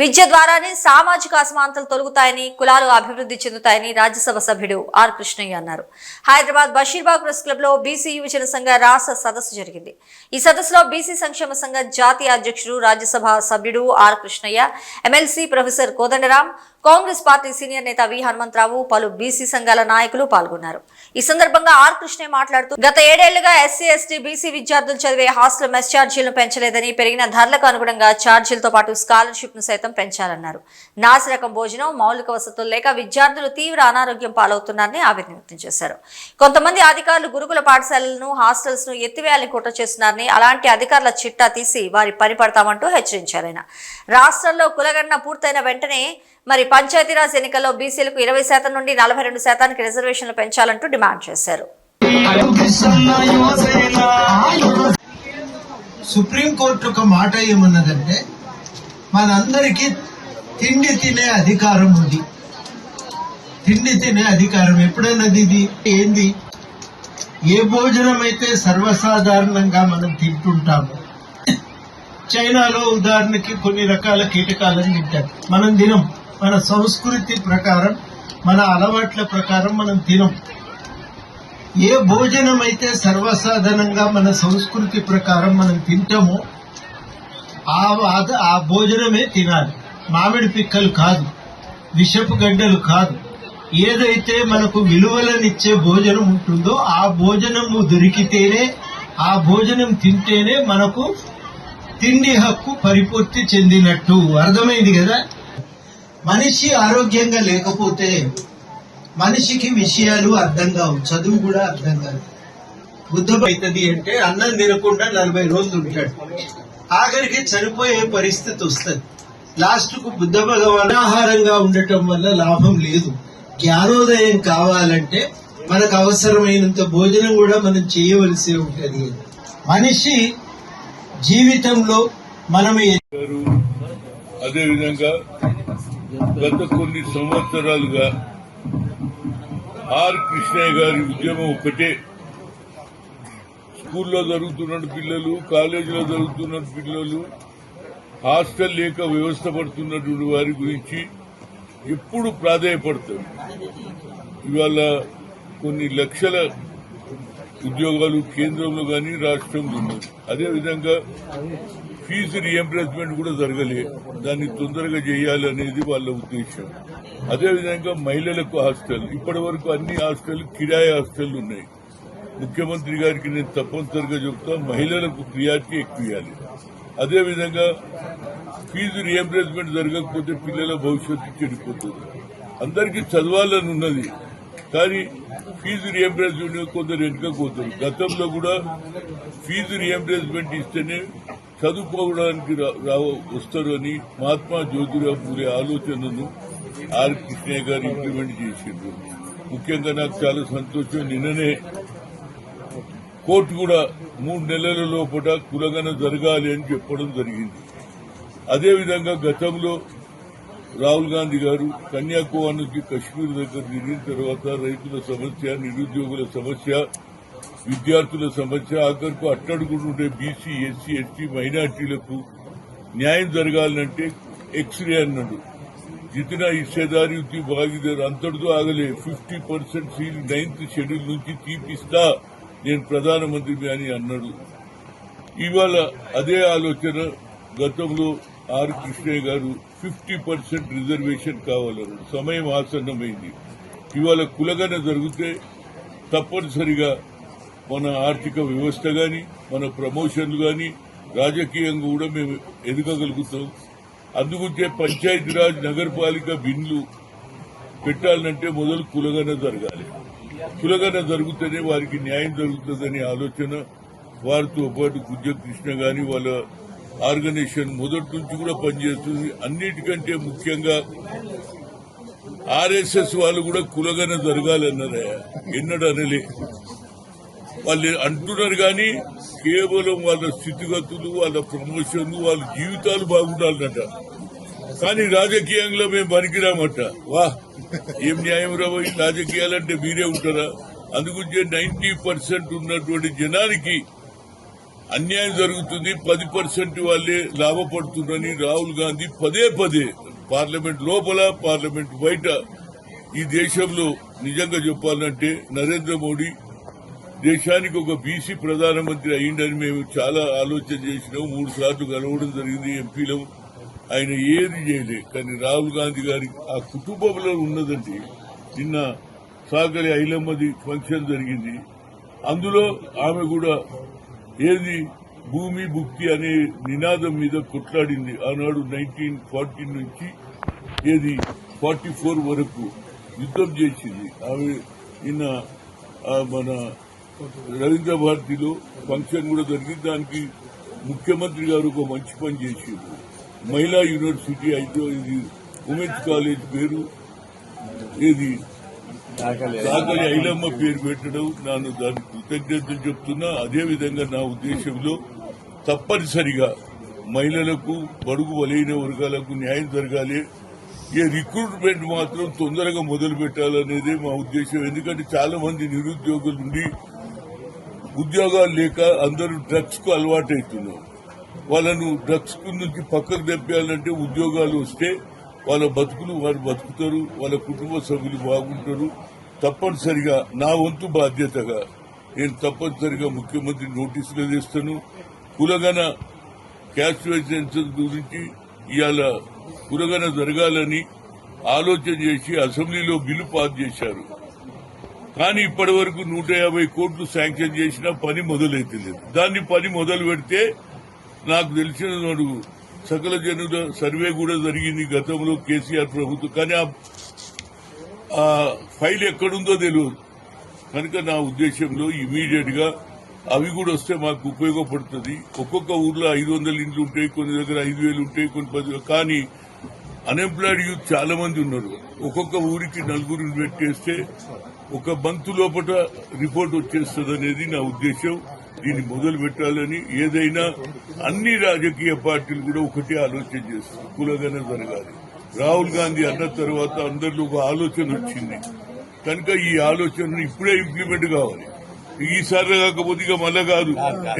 విద్య ద్వారానే సామాజిక అసమానతలు తొలగుతాయని కులాలు అభివృద్ధి చెందుతాయని రాజ్యసభ సభ్యుడు ఆర్ కృష్ణయ్య అన్నారు. హైదరాబాద్ బషీర్బాగ్ ప్రెస్ క్లబ్లో బీసీ యువజన సంఘ రాష్ట్ర సదస్సు జరిగింది. ఈ సదస్సులో బీసీ సంక్షేమ సంఘ జాతీయ అధ్యక్షుడు రాజ్యసభ సభ్యుడు R Krishnaiah MLC professor Kodandaram Congress party senior నేత వి హనుమంతరావు పలు బీసీ సంఘాల నాయకులు పాల్గొన్నారు. ఈ సందర్భంగా ఆర్ కృష్ణే మాట్లాడుతూ గత ఏడేళ్ళుగా ఎస్సీ ఎస్టీ బీసీ విద్యార్థులు చదివే హాస్టల్ మెస్ ఛార్జీలను పెంచలేదని పెరిగిన ధరలకు అనుగుణంగా ఛార్జీలతో పాటు స్కాలర్షిప్ను సైతం పెంచాలన్నారు నాసిరకం భోజనం మౌలిక వసతులు లేక విద్యార్థులు తీవ్ర అనారోగ్యం పాలవుతున్నారని ఆవేదన వ్యక్తం చేశారు. కొంతమంది అధికారులు గురుకుల పాఠశాలలను హాస్టల్స్ను ఎత్తివేయాలని కుట్ర చేస్తున్నారని అలాంటి అధికారుల చిట్టా తీసి వారి పని పడతామంటూ హెచ్చరించారు ఆయన. రాష్ట్రంలో కులగణన పూర్తయిన వెంటనే మరి పంచాయతీరాజ్ ఎన్నికల్లో బీసీలకు ఇరవై శాతం నుండి నలభై రెండు శాతానికి రిజర్వేషన్లు పెంచాలంటూ డిమాండ్ చేశారు. సుప్రీంకోర్టు ఒక మాట ఏమన్నదంటే మనందరికీ తిండి తినే అధికారం ఉంది. తిండి తినే అధికారం ఎప్పుడైనా ఇది? ఏంది? ఏ భోజనం అయితే సర్వసాధారణంగా మనం తింటుంటాము చైనాలో ఉదాహరణకి కొన్ని రకాల కీటకాలను తింటారు. మనం తినం మన సంస్కృతి ప్రకారం మన అలవాట్ల ప్రకారం మనం తినం. ఏ భోజనం అయితే సర్వసాధారణంగా మన సంస్కృతి ప్రకారం మనం తింటామో ఆ ఆ- ఆ భోజనమే తినాలి. మామిడి పిక్కలు కాదు విషపు గడ్డలు కాదు. ఏదైతే మనకు విలువలనిచ్చే భోజనం ఉంటుందో ఆ భోజనము దొరికితేనే ఆ భోజనం తింటేనే మనకు తిండి హక్కు పరిపూర్తి చెందినట్టు. అర్థమైంది కదా? మనిషి ఆరోగ్యంగా లేకపోతే మనిషికి విషయాలు అర్థం కావు చదువు కూడా అర్థం కాదు. బుద్ధం అవుతుంది అంటే అన్నం తినకుండా నలభై రోజులు ఉంటాడు. ఆఖరికి చనిపోయే పరిస్థితి వస్తుంది. లాస్ట్కు బుద్ధ భగవాన్ ఆహారంగా ఉండటం వల్ల లాభం లేదు. జ్ఞానోదయం కావాలంటే మనకు అవసరమైనంత భోజనం కూడా మనం చేయవలసి ఉంటుంది. మనిషి జీవితంలో మనం అదే విధంగా అదేవిధంగా గత కొన్ని సంవత్సరాలుగా ఆర్ కృష్ణయ్య గారి ఉద్యమం ఒకటే. స్కూల్లో జరుగుతున్న పిల్లలు కాలేజీలో జరుగుతున్న పిల్లలు హాస్టల్ లేక వ్యవస్థ పడుతున్నటువంటి వారి గురించి ఎప్పుడు ప్రాధాయపడతారు? ఇవాళ కొన్ని లక్షల ఉద్యోగాలు కేంద్రంలో కానీ రాష్ట్రంలో ఉన్నాయి అదేవిధంగా ఫీజు రియంబర్స్మెంట్ కూడా జరగలే. దాన్ని తొందరగా చేయాలనేది వాళ్ళ ఉద్దేశం. అదేవిధంగా మహిళలకు హాస్టల్. ఇప్పటి వరకు అన్ని హాస్టల్ కిరాయి హాస్టల్ ఉన్నాయి. ముఖ్యమంత్రి గారికి నేను తప్పనిసరిగా చెప్తా మహిళలకు ప్రియారిటీ ఎక్కువ ఇవ్వాలి అదేవిధంగా ఫీజు రియంబర్స్మెంట్ జరగకపోతే పిల్లల భవిష్యత్తు చెడిపోతుంది. అందరికీ చదవాలని ఉన్నది. కానీ ఫీజు రియంబర్స్మెంట్ కొందరు వెనుకపోతారు గతంలో కూడా ఫీజు రియంబర్స్మెంట్ ఇస్తేనే చదువుకోవడానికి రావ వస్తారు అని మహాత్మా జ్యోతిరావు పూలే ఆలోచనను ఆర్. కృష్ణయ్య గారు ఇంప్లిమెంట్ చేసిండ్రు. ముఖ్యంగా నాకు చాలా సంతోషం. నిన్ననే కోర్టు కూడా మూడు నెలల లోపల కులగన జరగాలి అని చెప్పడం జరిగింది. అదేవిధంగా గతంలో రాహుల్ గాంధీ గారు కన్యాకుమారి నుంచి కశ్మీర్ దగ్గర తిరిగిన తర్వాత రైతుల సమస్య నిరుద్యోగుల సమస్య విద్యార్థుల సమస్య ఆఖరుకు అట్టడుగుడు ఉండే బీసీ ఎస్సీ ఎస్టీ మైనార్టీలకు న్యాయం జరగాలంటే ఎక్స్రే అన్నాడు. జితిన హిస్సేదారి ఉత్తి భాగీదారు అంతటితో ఆగలే. Fifty percent seal ninth schedule నుంచి తీపిస్తా నేను ప్రధానమంత్రి అని అన్నాడు. ఇవాళ అదే ఆలోచన గతంలో ఆర్ కృష్ణయ్య గారు ఫిఫ్టీ పర్సెంట్ రిజర్వేషన్ కావాలన్నారు సమయం ఆసన్నమైంది. ఇవాళ కులగన జరిగితే తప్పనిసరిగా మన ఆర్థిక వ్యవస్థ గాని మన ప్రమోషన్లు గాని రాజకీయంగా కూడా మేము ఎదగగలుగుతాం. అందుకుంటే పంచాయతీరాజ్ నగరపాలిక బిన్లు పెట్టాలంటే మొదలు కులగన జరగాలి. కులగన జరుగుతూనే వారికి న్యాయం జరుగుతుందనే ఆలోచన వారితో పాటు గుజ్జ కృష్ణ గాని వాళ్ళ ఆర్గనైజేషన్ మొదటి నుంచి కూడా పనిచేస్తుంది. అన్నిటికంటే ముఖ్యంగా ఆర్ఎస్ఎస్ వాళ్ళు కూడా కులగన జరగాలన్నారా ఎన్నడూ అనలే వాళ్ళు అంటున్నారు కానీ కేవలం వాళ్ళ స్థితిగతులు వాళ్ళ ప్రమోషన్లు వాళ్ళ జీవితాలు బాగుండాలన్నట కానీ రాజకీయంలో మేము పనికిరామట. వా ఏం న్యాయం రాబోయి ఈ రాజకీయాలంటే మీరే ఉంటారా? అందుగురించి నైన్టీ పర్సెంట్ ఉన్నటువంటి జనానికి అన్యాయం జరుగుతుంది. పది పర్సెంట్ వాళ్ళే లాభపడుతుందని రాహుల్ గాంధీ పదే పదే పార్లమెంట్ లోపల పార్లమెంట్ బయట ఈ దేశంలో నిజంగా చెప్పాలంటే నరేంద్ర మోడీ దేశానికి ఒక బీసీ ప్రధానమంత్రి అయ్యిండని మేము చాలా ఆలోచన చేసినాం. మూడు సార్లు కలవడం జరిగింది ఎంపీలో. ఆయన ఏది చేయలే. కానీ రాహుల్ గాంధీ గారి ఆ కుటుంబంలో ఉన్నదండి. నిన్న సాగలి ఐలమ్మది ఫంక్షన్ జరిగింది. అందులో ఆమె కూడా ఏది భూమి భుక్తి అనే నినాదం మీద కొట్లాడింది. ఆనాడు నైన్టీన్ ఫార్టీ నుంచి ఏది ఫార్టీ ఫోర్ వరకు యుద్దం చేసింది. ఆమె నిన్న మన రవీంద్ర భారతిలో ఫంక్షన్ కూడా జరిగింది దానికి ముఖ్యమంత్రి గారు ఒక మంచి పని చేసారు మహిళా యూనివర్సిటీ అయితే ఇది ఉమెన్స్ కాలేజ్ పేరు ఏది? సాగలి ఐలమ్మ పేరు పెట్టడం. నన్ను దానికి కృతజ్ఞతలు చెప్తున్నా. అదే విధంగా నా ఉద్దేశంలో తప్పనిసరిగా మహిళలకు బడుగు బలైన వర్గాలకు న్యాయం జరగాలి. ఈ రిక్రూట్మెంట్ మాత్రం తొందరగా మొదలు పెట్టాలనేదే మా ఉద్దేశం. ఎందుకంటే చాలా మంది నిరుద్యోగులు ఉండి ఉద్యోగాలు లేక అందరూ డ్రగ్స్కు అలవాటవుతున్నారు వాళ్ళను డ్రగ్స్కు నుంచి పక్కకు తెప్పాలంటే ఉద్యోగాలు వస్తే వాళ్ళ బతుకులు వారు బతుకుతారు వాళ్ళ కుటుంబ సభ్యులు బాగుంటారు. తప్పనిసరిగా నా వంతు బాధ్యతగా నేను తప్పనిసరిగా ముఖ్యమంత్రి నోటీసులు తెస్తాను కులగన క్యాస్ట్ గురించి ఇవాళ కులగన జరగాలని ఆలోచన చేసి అసెంబ్లీలో బిల్లు పాస్ చేశారు. కానీ ఇప్పటి వరకు నూట యాభై కోట్లు శాంక్షన్ చేసినా పని మొదలైతలేదు. దాన్ని పని మొదలు పెడితే నాకు తెలిసిన నాడు సకల జనుల సర్వే కూడా జరిగింది గతంలో కేసీఆర్ ప్రభుత్వం. కానీ ఆ- ఆ ఫైల్ ఎక్కడుందో తెలియదు. కనుక నా ఉద్దేశంలో ఇమీడియట్గా అవి కూడా వస్తే మాకు ఉపయోగపడుతుంది. ఒక్కొక్క ఊర్లో ఐదు వందల ఇండ్లు ఉంటాయి కొన్ని దగ్గర ఐదు వేలు ఉంటాయి కొన్ని పది కానీ అన్ఎంప్లాయిడ్ యూత్ చాలా మంది ఉన్నారు. ఒక్కొక్క ఊరికి నలుగురిని పెట్టేస్తే ఒక బంతు లోపల రిపోర్ట్ వచ్చేస్తుంది అనేది నా ఉద్దేశం. దీన్ని మొదలు పెట్టాలని ఏదైనా అన్ని రాజకీయ పార్టీలు కూడా ఒకటే ఆలోచన చేస్తారు కులగానే జరగాలి. రాహుల్ గాంధీ అన్న తర్వాత అందరిలో ఒక ఆలోచన వచ్చింది. కనుక ఈ ఆలోచనను ఇప్పుడే ఇంప్లిమెంట్ కావాలి. ఈసారి కాకపోతే ఇక మళ్ళా కాదు.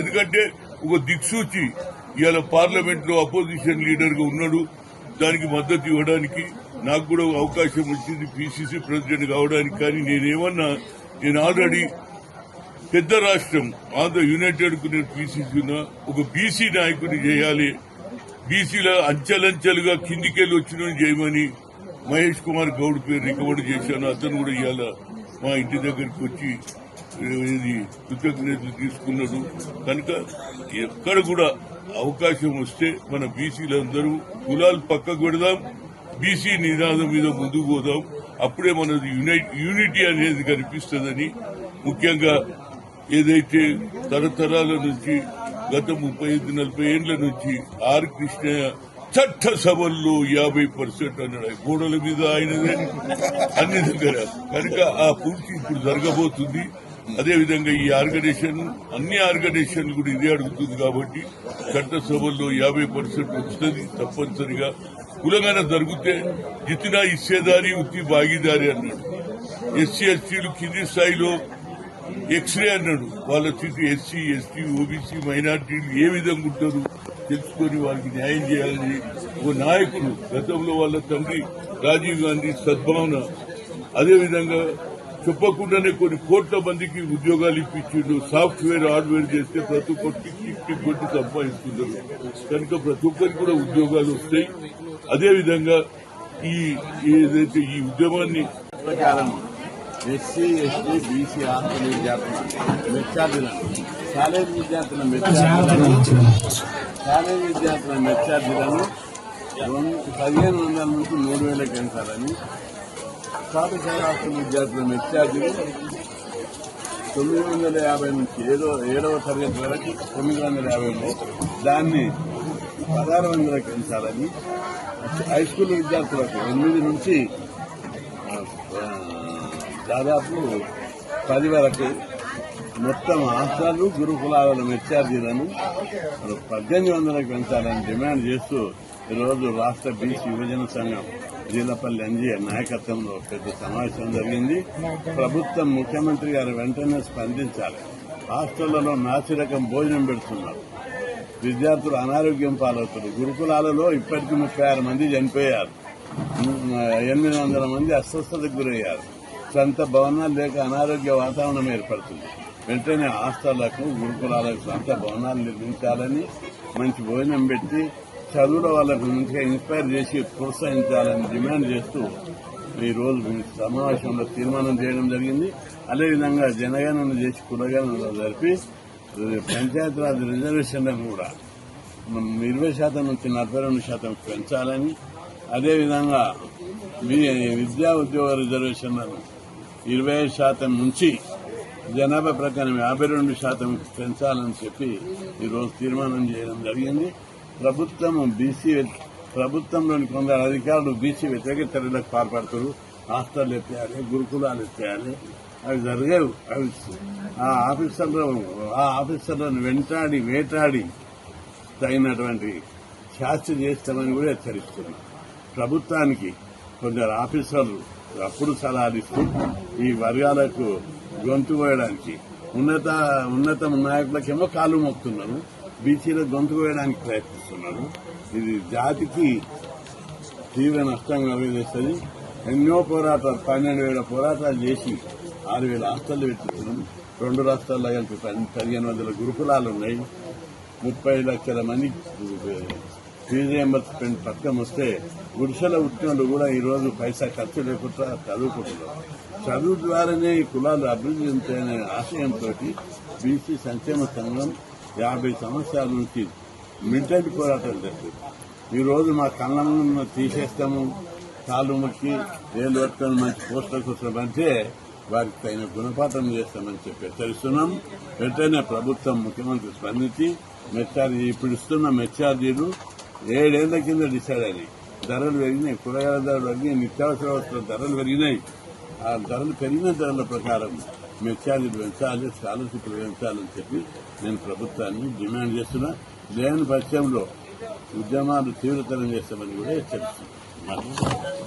ఎందుకంటే ఒక దిక్సూచి ఇవాళ పార్లమెంట్లో అపోజిషన్ లీడర్గా ఉన్నాడు. దానికి మద్దతు ఇవ్వడానికి నాకు కూడా ఒక అవకాశం వచ్చింది పిసిసి ప్రెసిడెంట్ కావడానికి కానీ నేనేమన్నా నేను ఆల్రెడీ పెద్ద రాష్ట్రం ఆంధ్ర యునైటెడ్కు నేను పిసిసి ఒక బీసీ నాయకుని చేయాలి. బీసీల అంచెలంచెలుగా కిందికెళ్ళి వచ్చిన చేయమని మహేష్ కుమార్ గౌడ్ పేరు రికమెండ్ చేశాను. అతను కూడా ఇవాళ మా ఇంటి దగ్గరికి వచ్చి ఇది కృతజ్ఞతలు తీసుకున్నాడు. కనుక ఎక్కడ కూడా అవకాశం వస్తే మన బీసీలందరూ కులాలు పక్కకు పెడదాం. బీసీ నినాదం మీద ముందుకు పోదాం. అప్పుడే మనది యునైట్ యూనిటీ అనేది కనిపిస్తుందని ముఖ్యంగా ఏదైతే తరతరాల నుంచి గత ముప్పై ఐదు నలభై ఏండ్ల నుంచి ఆర్ కృష్ణయ్య చట్ట సభల్లో యాభై పర్సెంట్ అన్నాడు. గోడల మీద ఆయనదే. అన్ని దగ్గర. కనుక ఆ పూర్తి ఇప్పుడు జరగబోతుంది. అదేవిధంగా ఈ ఆర్గనైజేషన్ అన్ని ఆర్గనైజేషన్లు కూడా ఇదే అడుగుతుంది కాబట్టి చట్టసభల్లో యాభై పర్సెంట్ వస్తుంది తప్పనిసరిగా. కులగాన జరిగితే జితినా ఇచ్చేదారి ఉత్తి భాగీదారి అన్నాడు. ఎస్సీ ఎస్టీలు కింది స్థాయిలో ఎక్స్రే అన్నాడు. వాళ్ళ స్థితి ఎస్సీ ఎస్టీ ఓబీసీ మైనార్టీలు ఏ విధంగా ఉంటారు తెలుసుకొని వాళ్ళకి న్యాయం చేయాలని ఓ నాయకుడు గతంలో వాళ్ళ తండ్రి రాజీవ్ గాంధీ సద్భావన. అదేవిధంగా చెప్పకుండానే కొన్ని కోట్ల మందికి ఉద్యోగాలు ఇప్పించిండు. సాఫ్ట్వేర్ హార్డ్వేర్ చేస్తే ప్రతి ఒక్కరికి టిక్ టిక్ కొట్టి సంపాదిస్తున్నారు. కనుక ప్రతి ఒక్కరికి కూడా ఉద్యోగాలు వస్తాయి. అదేవిధంగా ఈ ఏదైతే ఈ ఉద్యమాన్ని ఎస్సీ ఎస్టీ బీసీ ఆస్తుల విద్యార్థులు మెచ్చార్జీలను కాలేజ్ విద్యార్థుల మెచ్చార్జీలను కాలేజ్ విద్యార్థుల మెచ్చార్జీలను పదిహేను వందల నుంచి మూడు వేల పెంచాలని పాఠశాల ఆస్తుల విద్యార్థుల మెచ్చార్జీలు. తొమ్మిది వందల యాభై నుంచి ఏదో ఏడవ తరగతి వరకు తొమ్మిది వందల యాభై దాన్ని పదహారు వందలకు పెంచాలని హై స్కూల్ విద్యార్థులకు ఎనిమిది నుంచి దాదాపు పది వరకు మొత్తం హాస్టల్ గురుకులాల మెచ్చార్జీలను పద్దెనిమిది వందలకు పెంచాలని డిమాండ్ చేస్తూ ఈరోజు రాష్ట్ర బీసీ యువజన సంఘం జీలపల్లి ఎంజీఆర్ నాయకత్వంలో పెద్ద సమావేశం జరిగింది. ప్రభుత్వం ముఖ్యమంత్రి గారు వెంటనే స్పందించాలి. హాస్టళ్ళలో నాసిరకం భోజనం పెడుతున్నారు. విద్యార్థులు అనారోగ్యం పాలవుతున్నారు. గురుకులాలలో ఇప్పటికీ ముప్పై ఆరు మంది చనిపోయారు. ఎనిమిది వందల మంది అస్వస్థతకు గురయ్యారు. సొంత భవనాలు లేక అనారోగ్య వాతావరణం ఏర్పడుతుంది. వెంటనే హాస్టళ్ళకు గురుకులాలకు సొంత భవనాలు నిర్మించాలని మంచి భోజనం పెట్టి చదువుల వాళ్ళకు మంచిగా ఇన్స్పైర్ చేసి ప్రోత్సహించాలని డిమాండ్ చేస్తూ ఈ రోజు సమావేశంలో తీర్మానం చేయడం జరిగింది. అదేవిధంగా జనగణన చేసి కులగణన జరిపి పంచాయతీరాజ్ రిజర్వేషన్లను కూడా ఇరవై శాతం నుంచి నలభై రెండు శాతం పెంచాలని అదేవిధంగా విద్యా ఉద్యోగ రిజర్వేషన్లను ఇరవై ఐదు శాతం నుంచి జనాభా ప్రకారం యాభై రెండు శాతం పెంచాలని చెప్పి ఈరోజు తీర్మానం చేయడం జరిగింది. ప్రభుత్వం బీసీ ప్రభుత్వంలోని కొందరు అధికారులు బీసీ వ్యతిరేక చర్యలకు పాల్పడుతారు హాస్టల్ ఎత్తేయాలి గురుకులాలు ఎత్తేయాలి అవి జరగవు అవి ఆ ఆఫీసర్లు ఆ ఆఫీసర్లను వెంటాడి వేటాడి తగినటువంటి శాస్త్ర చేస్తామని కూడా హెచ్చరిస్తుంది ప్రభుత్వానికి కొందరు ఆఫీసర్లు అప్పుడు సలహాలు ఇస్తూ ఈ వర్గాలకు గొంతు పోయడానికి ఉన్నత ఉన్నత నాయకులకేమో కాలు మొక్కుతున్నారు బీసీలో గొంతు వేయడానికి ప్రయత్నిస్తున్నారు. ఇది జాతికి తీవ్ర నష్టం కలిగిస్తుంది. ఎన్నో పోరాటాలు పన్నెండు వేల పోరాటాలు చేసి ఆరు వేల హాస్టళ్ళు పెట్టిస్తున్నాం రెండు రాష్ట్రాల్లో కలిపి పదిహేను వందల గురుకులాలు ఉన్నాయి. ముప్పై లక్షల మంది ఫీజు రియంబర్స్మెంట్ పథకం వస్తే గుడిసెల ఉద్యోగులు కూడా ఈరోజు పైసా ఖర్చు లేకుండా చదువుకుంటున్నారు. చదువు ద్వారానే ఈ కులాలు అభివృద్ధి చెందుతాయనే ఆశయంతో బీసీ సంక్షేమ సంఘం యాభై సంవత్సరాల నుంచి మిలిటెంట్ పోరాటం చేస్తుంది ఈరోజు మా కళ్ళను తీసేస్తాము కాళ్ళు ముక్కి ఏళ్ళు పట్టుకొని మంచి పోస్టర్స్ కూర్చోమంటే వారికి తగిన గుణపాఠం చేస్తామని చెప్పి హెచ్చరిస్తున్నాం. వెంటనే ప్రభుత్వం ముఖ్యమంత్రి స్పందించి మెచ్చార్జీ ఇప్పుడు ఇస్తున్న మెచ్చార్జీలు ఏడేళ్ళ కింద డిసైడ్ అయినాయి. ధరలు పెరిగినాయి కూరగాయల ధరలు పెరిగినాయి నిత్యావసర వస్తువుల ధరలు పెరిగినాయి. ఆ ధరలు పెరిగిన ధరల ప్రకారం మెచ్చార్జీలు పెంచాలి స్కాలర్షిప్లు పెంచాలని చెప్పి నేను ప్రభుత్వాన్ని డిమాండ్ చేస్తున్నా. లేని పక్షంలో ఉద్యమాలు తీవ్రతరం చేస్తామని కూడా హెచ్చరిస్తున్నాను.